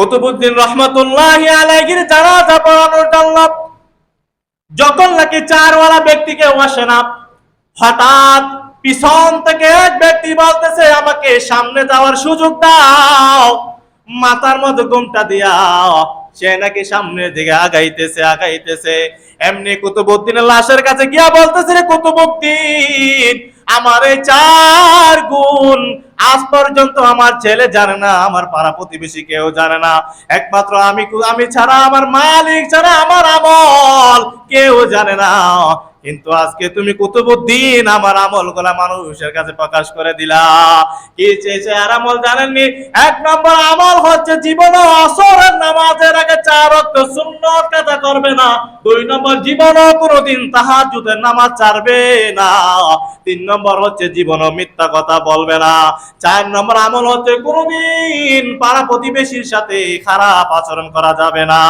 কুতুবুদ্দিন রহমতুল্লাহ আলাইহির জানাজা পড়ানোর জন্য যখন নাকি চারওয়ালা ব্যক্তিকে আসে না, হঠাৎ পিছন থেকে এক ব্যক্তি বলতেছে, আমাকে সামনে যাওয়ার সুযোগ দাও, মাথার মধ্যে ঘুমটা দিয়া সে নাকি সামনের দিকে আগাইতেছে আগাইতেছে। এমনি কুতুবুদ্দিনের লাশের কাছে গিয়া বলতেছে, রে কুতুবুদ্দিন আমার চার গুণ। আজ পর্যন্ত আমার ছেলে জানে না, আমার পাড়া প্রতিবেশী কেউ জানে না। একমাত্র আমি আমি ছাড়া আমার মালিক, ছাড়া আমার আমল কেউ জানে না। কিন্তু আজকে তুমি কুতুবুদ্দিন আমার আমলগুলা মানুষের কাছে প্রকাশ করে দিলা। কি চেয়েছে আর আমল জানেননি? এক নম্বর আমল হচ্ছে জীবন আসরের নামাজের আগে চার রক্ত সুন্নত কাজা করবে না। দুই নম্বর জীবন কোনোদিন তাহাজ্জুদের নামাজ ছাড়বে না। তিন নম্বর হচ্ছে জীবন মিথ্যা কথা বলবে না। চার নম্বর আমল হচ্ছে কোনোদিন পাড়া প্রতিবেশীর সাথে খারাপ আচরণ করা যাবে না।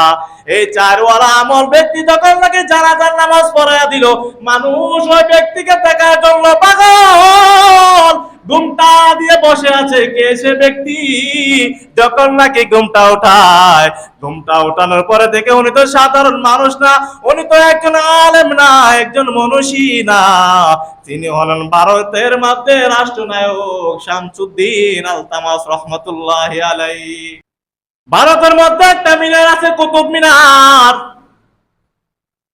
এই চারওয়ালা আমল ব্যক্তি যখন নাকি জানাজার নামাজ পড়াইয়া দিল মানুষ ওই ব্যক্তিকে দেখার জন্য পাগল। ঘুমটা দিয়ে বসে আছে, কে সে ব্যক্তি? যখন নাকি ঘুমটা ওঠায়, ঘুমটা ওঠানোর পরে দেখে উনি তো সাধারণ মানুষ না, উনি তো একজন আলেম না, একজন মনীষী না। তিনি হলেন ভারতের মধ্যে রাষ্ট্রনায়ক শামসুদ্দিন আলতামাস রহমতুল্লাহ আলাই ভারতের মধ্যে একটা মিনার আছে কুতুব মিনার।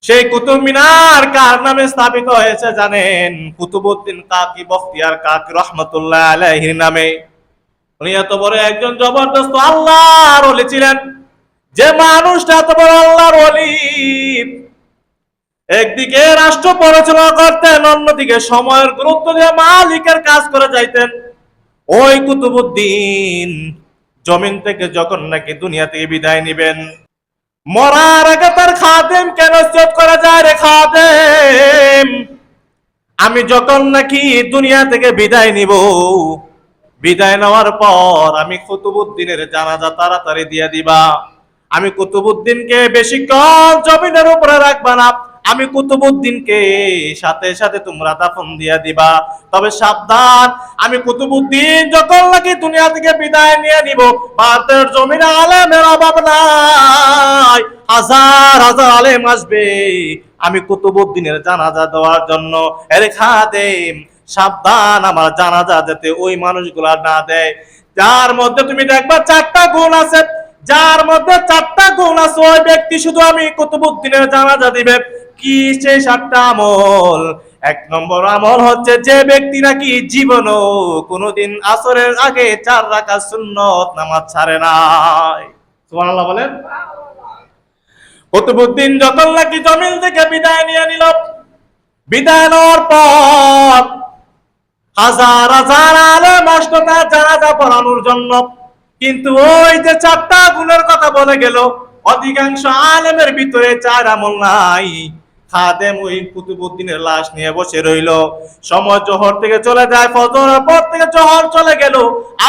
সেই কুতুব মিনার কার নামে স্থাপিত হয়েছে জানেন? কুতুবউদ্দিন কাকি বখতিয়ার কাকি রহমতুল্লাহ আলাইহির নামে। উনি এত বড় একজন জবরদস্ত আল্লাহর ওলি ছিলেন। যে মানুষটা এত বড় আল্লাহর ওলি। একদিকে রাষ্ট্র পরিচালনা করতেন, অন্যদিকে সময়ের গুরুত্ব দিয়ে মালিকের কাজ করে যাইতেন। ওই কুতুবুদ্দিন জমিন থেকে যখন নাকি দুনিয়া থেকে বিদায় নিবেন মরার আগে তার খাদেম কেন চোট করা যায় রে খাদেম? আমি যখন নাকি দুনিয়া থেকে বিদায় নিব, বিদায় নেওয়ার পর আমি কুতুবুদ্দিনের জানাজা তাড়াতাড়ি দিয়ে দিবা। আমি কুতুবুদ্দিনকে বেশিক্ষণ জমিনের উপরে রাখবা না আমি কুতুবুদ্দিনকে সাথে সাথে তোমরা দাফন দিয়া দিবা। তবে সাবধান, আমি কুতুবুদ্দিন যখন নাকি দুনিয়া থেকে বিদায় নিয়ে নিব, ভারতের জমিনে আলেমের অভাব নাই। হাজার হাজার আলেম আসবে আমি কুতুবুদ্দিনের জানাজা দেওয়ার জন্য। এর খাদেম, সাবধান, আমার জানাজা যাতে ওই মানুষগুলা না দেয়। যার মধ্যে তুমি দেখবা চারটা গুণ আছে, যার মধ্যে চারটা গুণ আছে, ওই ব্যক্তি শুধু আমি কুতুবুদ্দিনের জানাজা দিবে। কি সেই সাতটা আমল? এক নম্বর আমল হচ্ছে যে ব্যক্তি নাকি জীবনও কোনোদিন আসরের আগে চার রাখা সুন্নত নামাজ ছাড়ে নাই। সুবহানাল্লাহ বলেন। কুতুবুদ্দিন যখন নাকি জমিন থেকে বিদায় নিয়ে নিল, বিদায় নেওয়ার পর হাজার হাজার আসতো তার জানাজা পড়ানোর জন্য। কিন্তু ওই যে চারটা গুণের কথা বলে গেল, অধিকাংশ আলেমের ভিতরে চার আমল নাই। খাদেম ওই কুতুবুদ্দিনের লাশ নিয়ে বসে রইল। সময় জোহর থেকে চলে যায় ফজরের পর থেকে জোহর চলে গেল।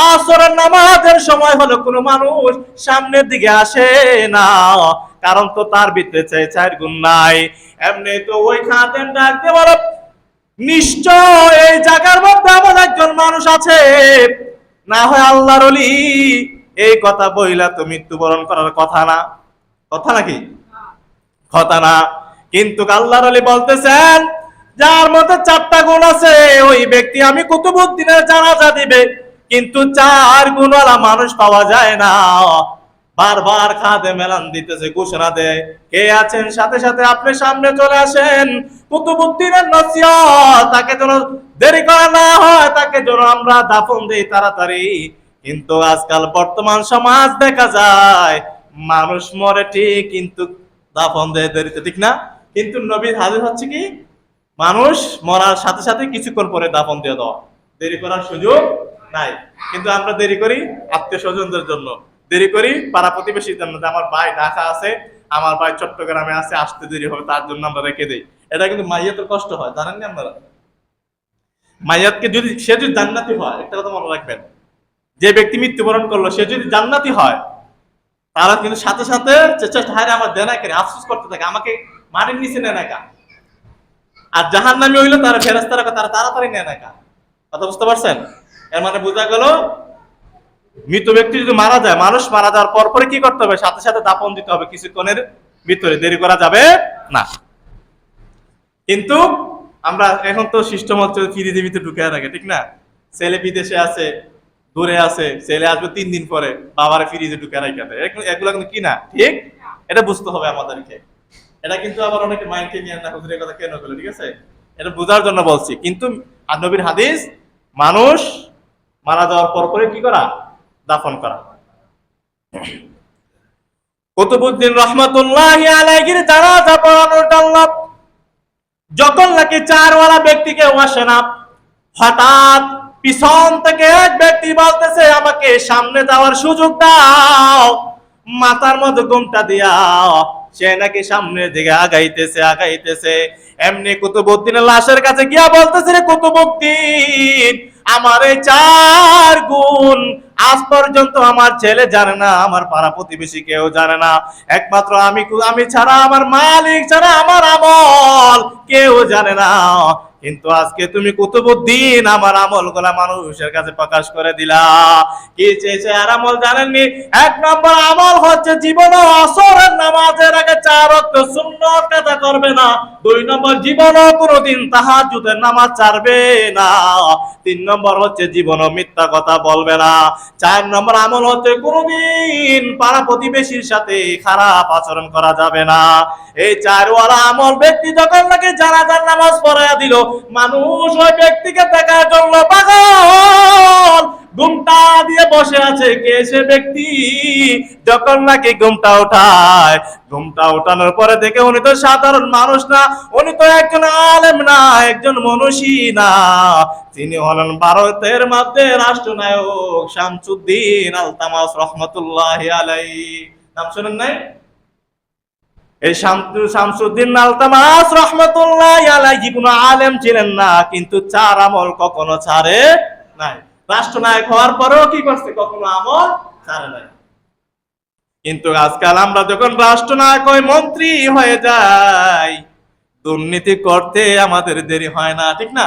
আসরের নামাজের সময় হলো কোনো মানুষ সামনের দিকে আসে না। কারণ তো তার ভিতরে চাই চার গুণ নাই। এমনি তো ওই খাদেম ডাকতে বলো নিশ্চয় এই জায়গার মধ্যে এমন একজন মানুষ আছে। না হয় আল্লাহর অলি এই কথা বইলা তো মৃত্যুবরণ করার কথা না। কথা নাকি? কথা না। কিন্তু আল্লাহর আলী বলতেছেন, যার মধ্যে চারটা গুণ আছে, ওই ব্যক্তি আমি কুতুবুদ্দিনের জানাজা দিবে। কিন্তু চার গুণওয়ালা মানুষ পাওয়া যায় না। বারবার খাদে মেলান দিতেছে, ঘোষণা দেয়, কে আছেন? সাথে সাথে আপনি সামনে চলে আসেন। কুতুবুদ্দিনের নসিহত, তাকে যেন দেরি করা না হয়, তাকে যেন আমরা দাফন দেই তাড়াতাড়ি। কিন্তু আজকাল বর্তমান সমাজ দেখা যায়, মানুষ মরে ঠিক, কিন্তু দাফন দেয় দেরিতে, ঠিক না? কিন্তু নবীর হাজির হচ্ছে কি? মানুষ মরার সাথে সাথে কিছুক্ষণ পরে দাফন দিয়ে দেওয়া। দেরি করার সুযোগ নাই। কিন্তু আমরা দেরি করি আত্মীয় স্বজনদের জন্য। দেরি করি পাড়া প্রতিবেশীর জন্য আমার ভাই ঢাকা আছে, আমার ভাই চট্টগ্রামে আছে, আসতে দেরি হবে, তার জন্য আমরা রেখে দিই। এটা কিন্তু মাইয়াতের কষ্ট হয় জানেন না আপনারা? মাইয়াতকে যদি, সে যদি জান্নাতি হয়, একটা কথা মনে রাখবেন, যে ব্যক্তি মৃত্যুবরণ করল, সে যদি জান্নাতি হয়, তারা কিন্তু সাথে সাথে চেষ্টা হারে আমার দেনা কেন আফসোস করতে থাকে, আমাকে মাটির নিচে নেয় না কা আর জাহান নামে হইল তারা ফেরাস্তারা তারা তাড়াতাড়ি নেয় না কা কথা বুঝতে পারছেন? এর মানে বোঝা গেল, মৃত ব্যক্তি যদি মারা যায়, মানুষ মারা যাওয়ার পর পরে কি করতে হবে? সাথে সাথে দাপন দিতে হবে কিছুক্ষণের ভিতরে। দেরি করা যাবে না। কিন্তু আমরা এখন তো সিস্টেম হচ্ছে ভিতরে ঢুকে রাখে ঠিক না? ছেলে বিদেশে আছে, দূরে আছে, ছেলে আসবে তিন দিন পরে, বাবার ফ্রিজে ঢুকে রাখে এগুলো কিন্তু কি না? ঠিক? এটা বুঝতে হবে আমাদেরকে। এটা কিন্তু আবার অনেকে মাইন্ডকে নিয়ে না হুজুরের কথা কেন করল ঠিক আছে? এটা বোঝার জন্য বলছি। কিন্তু নবীর হাদিস, মানুষ মারা যাওয়ার পর পরে কি করা? দাফন করা। রহমতুল্লাহ যখন নাকি চারওয়ালা ব্যক্তিকে হঠাৎ পিছন থেকে এক ব্যক্তি বলতেছে, আমাকে সামনে যাওয়ার সুযোগ দাও। মাথার মধ্যে ঘুমটা দিয়া, সে নাকি সামনের দিকে আগাইতেছে আগাইতেছে। এমনি কুতুবুদ্দিনের লাশের কাছে গিয়া বলতেছে, রে কুতুবুদ্দিন আমার এই চার গুণ আজ পর্যন্ত আমার ছেলে জানে না, আমার পাড়া প্রতিবেশী কেউ জানে না। একমাত্র আমি আমি ছাড়া আমার মালিক, ছাড়া আমার আমল কেউ জানে না। কিন্তু আজকে তুমি কুতুবুদ্দিন আমার আমলগুলা মানুষের কাছে প্রকাশ করে দিলা। কি চেয়েছে আর আমল জানেননি? এক নম্বর আমল হচ্ছে জীবন আসরের নামাজের আগে চার রক্ত শূন্য কাটা করবে না। দুই নম্বর জীবন কোনোদিন তাহাজ্জুদের নামাজ ছাড়বে না। তিন নম্বর হচ্ছে জীবন মিথ্যা কথা বলবে না। চার নম্বর আমল হচ্ছে কোনোদিন পাড়া প্রতিবেশীর সাথে খারাপ আচরণ করা যাবে না। এই চারওয়ালা আমল ব্যক্তি যখন নাকি জানাজার নামাজ পড়াইয়া দিল মানুষ ওই ব্যক্তিকে দেখার জন্য পাগল। ঘুমটা দিয়ে বসে আছে, কে সে ব্যক্তি? যখন নাকি ঘুমটা উঠায়, ঘুমটা উঠানোর পরে দেখে উনি তো সাধারণ মানুষ না, উনি তো একজন আলেম না, একজন মনীষী না। তিনি হলেন ভারতের মধ্যে রাষ্ট্রনায়ক শামসুদ্দিন আলতামাস রহমতুল্লাহ আলাই নাম শুনেন নাই? এই শামসু শামসুদ্দিন আলতামাস রহমতুল্লাহ আলাইহি, কোনো আলেম ছিলেন না, কিন্তু চার আমল কখনো ছাড়ে নাই। রাষ্ট্রনায়ক হওয়ার পরেও কি করছে? কখনো আমল ছাড়ে নাই। কিন্তু আজকাল আমরা যখন রাষ্ট্রনায়ক হয়ে মন্ত্রী হয়ে যাই, দুর্নীতি করতে আমাদের দেরি হয় না, ঠিক না?